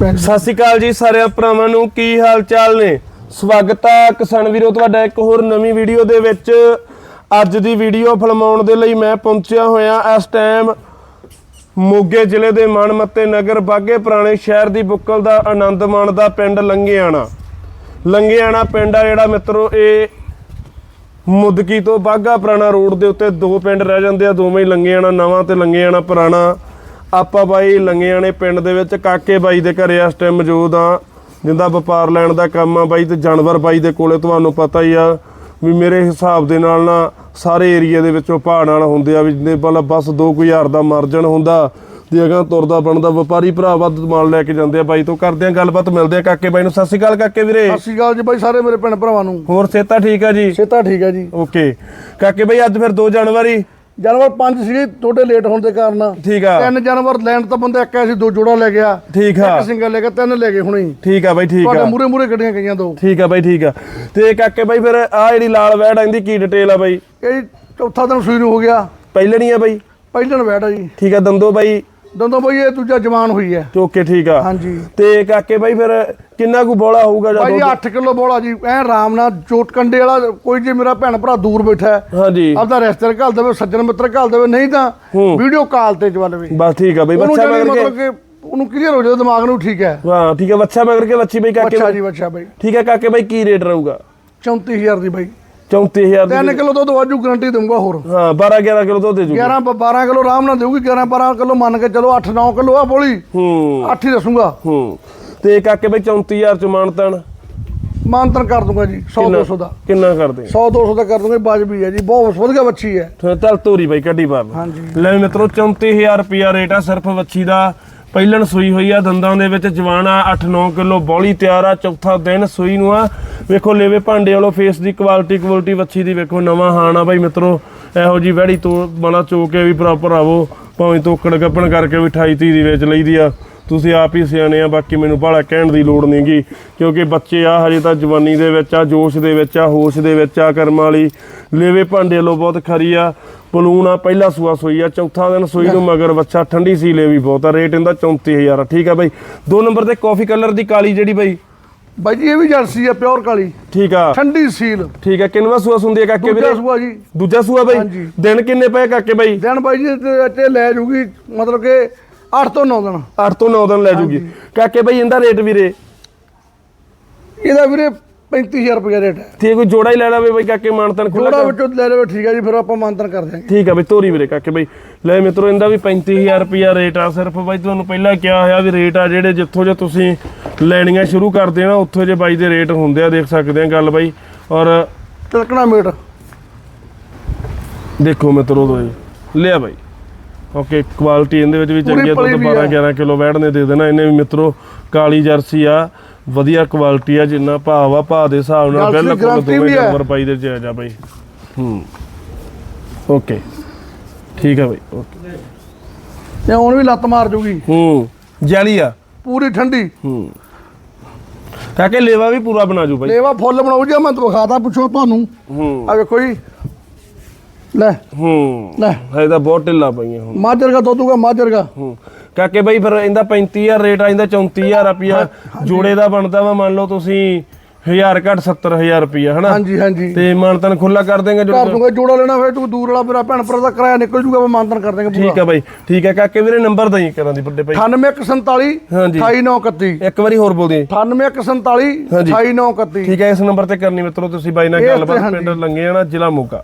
ਸਤਿ ਸ਼੍ਰੀ ਅਕਾਲ ਜੀ ਸਾਰਿਆਂ ਭਰਾਵਾਂ ਨੂੰ, ਕੀ ਹਾਲ ਚਾਲ ਨੇ? ਸਵਾਗਤ ਆ ਕਿਸਾਨ ਵੀਰੋ, ਤੁਹਾਡਾ ਇੱਕ ਹੋਰ ਨਵੀਂ ਵੀਡੀਓ ਦੇ ਵਿੱਚ। ਅੱਜ ਦੀ ਵੀਡੀਓ ਫਿਲਮਾਉਣ ਦੇ ਲਈ ਮੈਂ ਪਹੁੰਚਿਆ ਹੋਇਆ ਇਸ ਟਾਈਮ ਮੋਗੇ ਜ਼ਿਲ੍ਹੇ ਦੇ ਮਨਮੱਤੇ ਨਗਰ, ਬਾਗੇ ਪੁਰਾਣੇ ਸ਼ਹਿਰ ਦੀ ਬੁੱਕਲ ਦਾ ਆਨੰਦ ਮਾਣਦਾ ਪਿੰਡ ਲੰਗਿਆਣਾ। ਲੰਗਿਆਣਾ ਪਿੰਡ ਆ ਜਿਹੜਾ ਮਿੱਤਰੋ, ਇਹ ਮੁਦਕੀ ਤੋਂ ਬਾਗਾ ਪੁਰਾਣਾ ਰੋਡ ਦੇ ਉੱਤੇ ਦੋ ਪਿੰਡ ਰਹਿ ਜਾਂਦੇ ਆ, ਦੋਵੇਂ ਹੀ ਲੰਗਿਆਣਾ, ਨਵਾਂ ਤੇ ਲੰਗਿਆਣਾ ਪੁਰਾਣਾ। ਆਪਾਂ ਬਾਈ ਲੰਗਿਆਣੇ ਪਿੰਡ ਦੇ ਵਿੱਚ ਕਾਕੇ ਬਾਈ ਦੇ ਘਰੇ ਇਸ ਟਾਈਮ ਮੌਜੂਦ ਆ ਜਿੰਦਾ ਵਪਾਰ ਲੈਣ ਦਾ ਕੰਮ ਆ ਬਾਈ ਤੇ ਜਾਨਵਰ ਬਾਈ ਦੇ ਕੋਲੇ ਤੁਹਾਨੂੰ ਪਤਾ ਹੀ ਆ ਵੀ ਮੇਰੇ ਹਿਸਾਬ ਦੇ ਨਾਲ ਨਾ ਸਾਰੇ ਏਰੀਆ ਦੇ ਵਿੱਚੋਂ ਭਾਅ ਨਾਲ ਹੁੰਦੇ ਆ ਵੀ ਜਿੰਨੇ ਪਹਿਲਾਂ ਬਸ 2000 ਦਾ ਮਾਰਜਨ ਹੁੰਦਾ। ਤੇ ਅਗਾਂ ਤੁਰਦਾ ਬਣਦਾ ਵਪਾਰੀ ਭਰਾ ਵੱਧ ਮਾਲ ਲੈ ਕੇ ਜਾਂਦੇ ਆ ਬਾਈ ਤੋਂ। ਕਰਦੇ ਆ ਗੱਲਬਾਤ ਮਿਲਦੇ ਆ ਕਾਕੇ ਬਾਈ ਨੂੰ। ਸਤਿ ਸ਼੍ਰੀ ਅਕਾਲ ਕਾਕੇ ਵੀਰੇ। ਸਤਿ ਸ਼੍ਰੀ ਅਕਾਲ ਜੀ ਬਾਈ ਸਾਰੇ ਮੇਰੇ ਭੈਣ ਭਰਾਵਾਂ ਨੂੰ। ਹੋਰ ਸੇਤਾ ਠੀਕ ਆ ਜੀ? ਛੇਤਾ ਠੀਕ ਹੈ ਜੀ। ਓਕੇ ਕਾਕੇ ਬਈ ਅੱਜ ਫਿਰ 2 ਜਨਵਰੀ ਜਾਨਵਰ ਪੰਜ ਸੀਗੇ ਤੁਹਾਡੇ ਲੇਟ ਹੋਣ ਦੇ ਕਾਰਨ। ਠੀਕ ਆ। ਤਿੰਨ ਜਾਨਵਰ ਲੈਣ ਤਾਂ ਬੰਦਾ ਇੱਕ ਐਸੀ ਦੋ ਜੋੜਾ ਲੈ ਗਿਆ। ਠੀਕ ਆ। ਇੱਕ ਸਿੰਗਲ ਲੈ ਗਿਆ ਤਿੰਨ ਲੈ ਗਏ ਹੁਣੇ ਠੀਕ ਆ ਬਈ ਠੀਕ ਤੁਹਾਡੇ ਆ। ਮੂਰੇ ਮੂਰੇ ਗੱਡੀਆਂ ਗਈਆਂ ਦੋ। ਠੀਕ ਆ ਬਈ ਠੀਕ ਆ। ਤੇ ਕਾਕੇ ਬਈ ਫਿਰ ਆ ਜਿਹੜੀ ਲਾਲ ਵੈੜ ਆਂਦੀ ਕੀ ਡਿਟੇਲ ਆ ਬਈ? ਇਹ ਚੌਥਾ ਦਿਨ ਸੂਈ ਨੂੰ ਹੋ ਗਿਆ। ਪਹਿਲਣੀ ਆ ਬਈ। ਪਹਿਲਣ ਬੈਠ ਆ ਜੀ। ਠੀਕ ਆ ਦੰਦੋ ਬਈ। ਦੰਦੋਂ ਬਾਈ ਇਹ ਦੂਜਾ ਜਵਾਨ ਹੋਈ ਹੈ। ਓਕੇ ਠੀਕ ਆ। ਹਾਂਜੀ। ਤੇ ਕਾਕੇ ਬਈ ਫਿਰ ਕਿੰਨਾ ਕੁ ਬੋਲਾ ਹੋਊਗਾ ਬਾਈ ਜੀ ਜਦੋਂ 8 ਕਿਲੋ ਬੋਲਾ ਜੀ ਐ ਆਰਾਮ ਨਾਲ ਚੋਟ ਕੰਡੇ ਵਾਲਾ ਕੋਈ ਜੇ ਮੇਰਾ ਭੈਣ ਭਰਾ ਦੂਰ ਬੈਠਾ ਹੈ ਹਾਂਜੀ। ਆਪਦਾ ਰਿਸ਼ਤੇਦਾਰ ਘੱਲ ਦੇਵੇ ਸੱਜਣ ਮਿੱਤਰ ਘੱਲ ਦੇਵੇ ਨਹੀਂ ਤਾਂ ਵੀਡੀਓ ਕਾਲ ਤੇ ਜਵਲਵੇ ਬਸ ਠੀਕ ਆ ਬਈ ਬੱਚਾ ਮਤਲਬ ਕੇ ਉਹਨੂੰ ਕਲੀਅਰ ਹੋ ਜਾਵੇ ਦਿਮਾਗ ਨੂੰ ਠੀਕ ਹੈ। ਹਾਂ ਠੀਕ ਆ ਬੱਚਾ ਮਗਰ ਕੇ ਬੱਚੀ ਬਈ ਕਾਕੇ ਅੱਛਾ ਜੀ ਅੱਛਾ ਬਾਈ। ਠੀਕ ਆ ਕਾਕੇ ਬਈ ਕੀ ਰੇਟ ਰਹੂਗਾ? 34000 ਦੀ ਬਾਈ। 34000 ਦੀ 3 ਕਿਲੋ ਦੁੱਧ ਵਾਜੂ ਗਰੰਟੀ ਦਊਂਗਾ ਹੋਰ। ਹਾਂ 12 11 ਕਿਲੋ ਦੁੱਧ ਦੇ ਜੂਗਾ। 11 ਬ- 12 ਕਿਲੋ ਆਰਾਮ ਨਾਲ ਦੇਊਗੀ 11 12 ਕਿਲੋ ਮੰਨ ਕੇ ਚਲੋ 8 9 ਕਿਲੋ ਆ ਬੋਲੀ। ਹੂੰ। 8 ਹੀ ਦੱਸੂਗਾ। ਹੂੰ। ਤੇ ਕਾਕੇ ਬਈ 34000 ਚ ਮਾਨਤਨ? ਮਾਨਤਨ ਕਰ ਦੂੰਗਾ ਜੀ 100 200 ਦਾ ਕਿੰਨਾ ਕਰਦੇ? 100 200 ਦਾ ਕਰ ਦੂੰਗਾ ਬਾਜਬੀ ਹੈ ਜੀ ਬਹੁਤ ਵਧੀਆ ਬੱਚੀ ਹੈ। ਚੱਲ ਤੋਰੀ ਬਾਈ ਕੱਢੀ ਨੂੰ। ਹਾਂਜੀ। ਲੈ ਮਿੱਤਰੋ 34000 ਰੁਪਿਆ ਰੇਟ ਆ ਸਿਰਫ ਵੱਛੀ ਦਾ। ਪਹਿਲਣ ਸੂਈ ਹੋਈ ਆ ਦੰਦਾਂ ਦੇ ਵਿੱਚ ਜਵਾਨ ਆ 8-9 ਕਿਲੋ ਬੌਲੀ ਤਿਆਰ ਆ, ਚੌਥਾ ਦਿਨ ਸੂਈ ਨੂੰ ਆ। ਵੇਖੋ ਲੇਵੇ ਭਾਂਡੇ ਵਾਲੋ ਫੇਸ ਦੀ ਕੁਆਲਿਟੀ ਕੁਆਲਿਟੀ ਵੱਛੀ ਦੀ ਵੇਖੋ, ਨਵਾਂ ਹਾਣ ਆ ਬਾਈ ਮਿੱਤਰੋ। ਇਹੋ ਜੀ ਵਹਿੜੀ ਤੋਂ ਬਣਾ ਚੋ ਕੇ ਵੀ ਪ੍ਰੋਪਰ ਆਵੋ ਭਾਵੇਂ ਤੋਕੜ ਗੱਪਣ ਕਰਕੇ ਵੀ 28 30 ਦੀ ਵੇਚ ਲਈਦੀ ਆ। ਤੁਸੀਂ ਆਪ ਹੀ ਸਿਆਣੇ ਆ ਬਾਕੀ ਮੈਨੂੰ ਬਾਹਲਾ ਕਹਿਣ ਦੀ ਲੋੜ ਨਹੀਂਗੀ ਕਿਉਂਕਿ ਬੱਚੇ ਆ ਹਜੇ ਤਾਂ ਜਵਾਨੀ ਦੇ ਵਿੱਚ ਆ ਜੋਸ਼ ਦੇ ਵਿੱਚ ਆ ਹੋਸ਼ ਦੇ ਵਿੱਚ ਆ ਕਰਮ ਵਾਲੀ। ਲੇਵੇ ਭਾਂਡੇ ਲੋ ਬਹੁਤ ਖਰੀ ਆ। ਪਲੂਣ ਆ ਪਹਿਲਾ ਸੂਆ ਸੋਈ ਆ ਚੌਥਾ ਦਿਨ ਸੋਈ ਨੂੰ ਮਗਰ ਬੱਚਾ ਠੰਡੀ ਸੀ ਲੈ ਵੀ ਬਹੁਤ ਆ। ਰੇਟ ਇਹਦਾ 34000 ਆ। ਠੀਕ ਆ ਬਾਈ। ਦੋ ਨੰਬਰ ਤੇ ਕਾਫੀ ਕਲਰ ਦੀ ਕਾਲੀ ਜਿਹੜੀ ਬਾਈ? ਬਾਈ ਜੀ ਇਹ ਵੀ ਜਰਸੀ ਹੈ ਪਿਓਰ ਕਾਲੀ। ਠੀਕ ਆ। ਠੰਡੀ ਸੀਲ। ਠੀਕ ਆ। ਕਿੰਨਵਾ ਸੂਆ ਸੁੰਦੀ ਆ ਕਾਕੇ ਦੂਜਾ ਵੀਰੇ ਸੂਆ ਜੀ। ਦੂਜਾ ਸੂਆ ਬਾਈ। ਦਿਨ ਕਿੰਨੇ ਪਏ ਕਾਕੇ ਬਾਈ? ਦਿਨ ਬਾਈ ਜੀ ਤੇ ਲੈ ਜੂਗੀ ਮਤਲਬ ਕਿ 8 ਤੋਂ 9 ਦਿਨ। 8 ਤੋਂ 9 ਦਿਨ ਲੈ ਜੂਗੀ। ਕਾਕੇ ਬਾਈ ਇਹਦਾ ਰੇਟ ਵੀਰੇ। ਇਹਦਾ ਵੀਰੇ 35000 ਰੁਪਏ ਰੇਟ ਹੈ। ਤੇ ਕੋਈ ਜੋੜਾ ਹੀ ਲੈ ਲਵੇ ਬਾਈ ਕਾਕੇ ਮਾਨਤਨ ਖੁੱਲਾ ਥੋੜਾ ਵਿੱਚੋਂ ਲੈ ਲਵੇ ਠੀਕ ਹੈ ਜੀ ਫਿਰ ਆਪਾਂ ਮਾਨਤਨ ਕਰ ਦਿਆਂਗੇ। ਠੀਕ ਆ ਬਈ ਤੋਰੀ ਵੀਰੇ ਕਾਕੇ ਬਈ। ਲੈ ਮਿੱਤਰੋ ਇਹਦਾ ਵੀ 35000 ਰੁਪਿਆ ਰੇਟ ਆ ਸਿਰਫ ਬਾਈ ਤੁਹਾਨੂੰ ਪਹਿਲਾਂ ਕਿਹਾ ਹੋਇਆ ਵੀ ਰੇਟ ਆ ਜਿਹੜੇ ਜਿੱਥੋਂ ਜੇ ਤੁਸੀਂ ਲੈਣੀਆਂ ਸ਼ੁਰੂ ਕਰਦੇ ਨਾ ਉੱਥੋਂ ਜੇ ਬਾਈ ਦੇ ਰੇਟ ਹੁੰਦੇ ਆ ਦੇਖ ਸਕਦੇ ਆ ਗੱਲ ਬਾਈ। ਔਰ ਤਿਲਕਣਾ ਮੀਟ। ਦੇਖੋ ਮਿੱਤਰੋ ਦੋਈ ਲਿਆ ਬਾਈ। ਓਕੇ ਕੁਆਲਿਟੀ ਇਹਦੇ ਵਿੱਚ ਵੀ ਚੰਗੀ ਆ ਦੁੱਧ ਵੀ 12 ਆ। 11 ਕਿਲੋ ਵੈੜ ਨੇ ਦੇ ਦੇਣਾ ਇਹਨੇ ਵੀ ਮਿੱਤਰੋ ਕਾਲੀ ਜਰਸੀ ਆ ਵਧੀਆ ਕੁਆਲਿਟੀ ਆ ਜਿੰਨਾ ਭਾਅ ਆ ਭਾਅ ਦੇ ਹਿਸਾਬ ਨਾਲ ਬਿਲਕੁਲ ਦੋਵੇਂ। ਨੰਬਰ ਪਾਈ ਦੇ ਜਾਇਜ਼ ਆ ਬਾਈ। ਹੂੰ। ਓਕੇ। ਠੀਕ ਆ ਬਾਈ ਓਕੇ। ਤੇ ਹੁਣ ਵੀ ਲੱਤ ਮਾਰ ਜੂਗੀ। ਹੂੰ। ਜਾਲੀ ਆ। ਪੂਰੀ ਠੰਡੀ। ਹੂੰ। ਕਾਕੇ ਲੇਵਾ ਵੀ ਪੂਰਾ ਬਣਾ ਜੂ ਬਾਈ। ਲੇਵਾ ਫੁੱਲ ਬਣਾਉ ਜੀ ਮੈਂ ਵਿਖਾਤਾ ਪੁੱਛੋ ਤੁਹਾਨੂੰ। ਹੂੰ। ਆ ਵੇਖੋ ਜੀ। ਲੈ। ਹੂੰ। ਲੈ। ਹੈ ਤਾਂ ਬਹੁਤ ਢਿੱਲਾ ਪਈਆਂ ਹੁਣ। ਮਾਜਰ ਦਾ ਦੁੱਧੂਗਾ ਮਾਜਰ ਦਾ। ਹੂੰ। ਕਾਕੇ ਬਾਈ ਫਿਰ ਇਹਦਾ 35000 ਰੇਟ ਆ ਇਹਦਾ 34000 ਰੁਪਿਆ ਜੋੜੇ ਦਾ ਬਣਦਾ ਵਾ ਮੰਨ ਲਓ ਤੁਸੀਂ 1000 ਘੱਟ 70000 ਰੁਪਿਆ ਹਨਾ? ਹਾਂਜੀ ਹਾਂਜੀ। ਤੇ ਮਾਨਤਨ ਖੁੱਲਾ ਕਰ ਦੇਂਗੇ ਕਰ ਜੋ ਦੂੰਗਾ ਜੋੜਾ ਲੈਣਾ ਫਿਰ ਤੂੰ ਦੂਰ ਵਾਲਾ ਮੇਰਾ ਭੈਣ ਭਰਾ ਦਾ ਕਿਰਾਇਆ ਨਿਕਲ ਜੂਗਾ ਮੈਂ ਮਾਨਤਨ ਕਰ ਦਾਂਗੇ ਠੀਕ ਆ ਬਾਈ ਠੀਕ ਆ। ਕਾਕੇ ਵੀਰੇ ਨੰਬਰ ਦਈ ਕਰਾਂ ਦੀ ਵੱਡੇ ਬਾਈ। 9847 ਹਾਂਜੀ। 28931 ਇੱਕ ਵਾਰੀ ਹੋਰ ਬੋਲ ਦੇ 9847 ਹਾਂਜੀ। 28931 ਠੀਕ ਹੈ ਇਸ ਨੰਬਰ ਤੇ ਕਰਨੀ ਮਿੱਤਰੋ ਤੁਸੀਂ ਬਾਈ ਨਾਲ ਗੱਲਬਾਤ ਹਾਂਜੀ। ਪਿੰਡ ਲੰਗੇ ਜਾਣਾ ਜ਼ਿਲ੍ਹਾ ਮੋਗਾ।